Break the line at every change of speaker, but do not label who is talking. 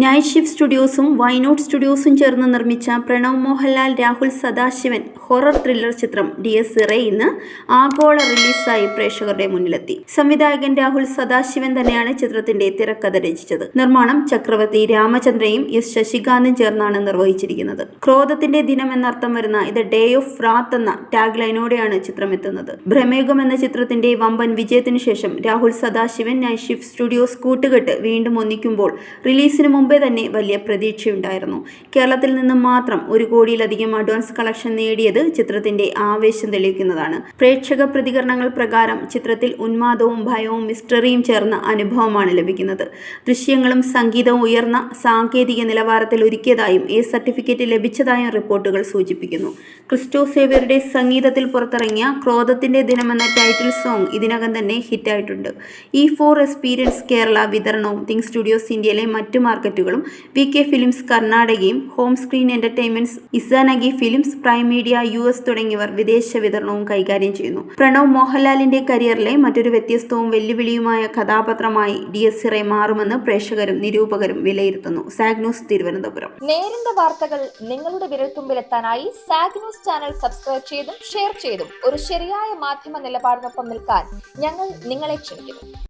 Night shift സ്റ്റുഡിയോസും why not സ്റ്റുഡിയോസും ചേർന്ന് നിർമ്മിച്ച പ്രണവ് മോഹൻലാൽ രാഹുൽ സദാശിവൻ ഹൊറർ ത്രില്ലർ ചിത്രം ഡി എസ് ഇറ ഇന്ന് ആഗോള റിലീസായി പ്രേക്ഷകരുടെ മുന്നിലെത്തി. സംവിധായകൻ രാഹുൽ സദാശിവൻ തന്നെയാണ് ചിത്രത്തിന്റെ തിരക്കഥ രചിച്ചത്. നിർമ്മാണം ചക്രവർത്തി രാമചന്ദ്രയും എസ് ശശികാന്തും ചേർന്നാണ് നിർവഹിച്ചിരിക്കുന്നത്. ക്രോധത്തിന്റെ ദിനം എന്നർത്ഥം വരുന്ന ഇത് ഡേ ഓഫ് റാത്ത് എന്ന ടാഗ് ലൈനോടെയാണ് ചിത്രം എത്തുന്നത് ഭ്രമേകം എന്ന ചിത്രത്തിന്റെ വമ്പൻ വിജയത്തിനു ശേഷം Rahul Sadasivan Night Shift Studios കൂട്ടുകെട്ട് വീണ്ടും ഒന്നിക്കുമ്പോൾ റിലീസിന് മുമ്പേ തന്നെ വലിയ പ്രതീക്ഷയുണ്ടായിരുന്നു. കേരളത്തിൽ നിന്ന് മാത്രം ഒരു കോടിയിലധികം അഡ്വാൻസ് കളക്ഷൻ നേടിയത് ചിത്രത്തിന്റെ ആവേശം തെളിയിക്കുന്നതാണ്. പ്രേക്ഷക പ്രതികരണങ്ങൾ പ്രകാരം ചിത്രത്തിൽ ഉന്മാദവും ഭയവും മിസ്റ്ററിയും ചേർന്ന അനുഭവമാണ് ലഭിക്കുന്നത്. ദൃശ്യങ്ങളും സംഗീതവും ഉയർന്ന സാങ്കേതിക നിലവാരത്തിൽ ഒരുക്കിയതായും എ സർട്ടിഫിക്കറ്റ് ലഭിച്ചതായും റിപ്പോർട്ടുകൾ സൂചിപ്പിക്കുന്നു. ക്രിസ്റ്റോ സേവ്യറുടെ സംഗീതത്തിൽ പുറത്തിറങ്ങിയ ക്രോധത്തിന്റെ ദിനം എന്ന ടൈറ്റിൽ സോങ് ഇതിനകം തന്നെ ഹിറ്റായിട്ടുണ്ട്. ഈ ഫോർ എക്സ്പീരിയൻസ് കേരള വിതരണവും തിങ് സ്റ്റുഡിയോസ് ഇന്ത്യയിലെ മറ്റു മാർക്കറ്റുകളും V K Films കർണാടകയും Home Screen Entertainments Izanagi Films Prime Media U S തുടങ്ങിയവർ വിദേശ വിതരണവും കൈകാര്യം ചെയ്യുന്നു. പ്രണവ് മോഹൻലാലിന്റെ കരിയറിലെ മറ്റൊരു വ്യത്യസ്തവും വെല്ലുവിളിയുമായ കഥാപാത്രമായി ഡി എസ് ഇറെ മാറുമെന്ന് പ്രേക്ഷകരും നിരൂപകരും വിലയിരുത്തുന്നു. സാഗ്നോസ് തിരുവനന്തപുരം.
നേരിന്റെ വാർത്തകൾ നിങ്ങളുടെ വിരൽത്തുമ്പിലെത്താനായി സാഗ്നൂസ് ചാനൽ സബ്സ്ക്രൈബ് ചെയ്തും ഷെയർ ചെയ്തും ഒരു ശരിയായ മാധ്യമ നിലപാടിനൊപ്പം നിൽക്കാൻ ഞങ്ങൾ നിങ്ങളെ ക്ഷണിക്കുന്നു.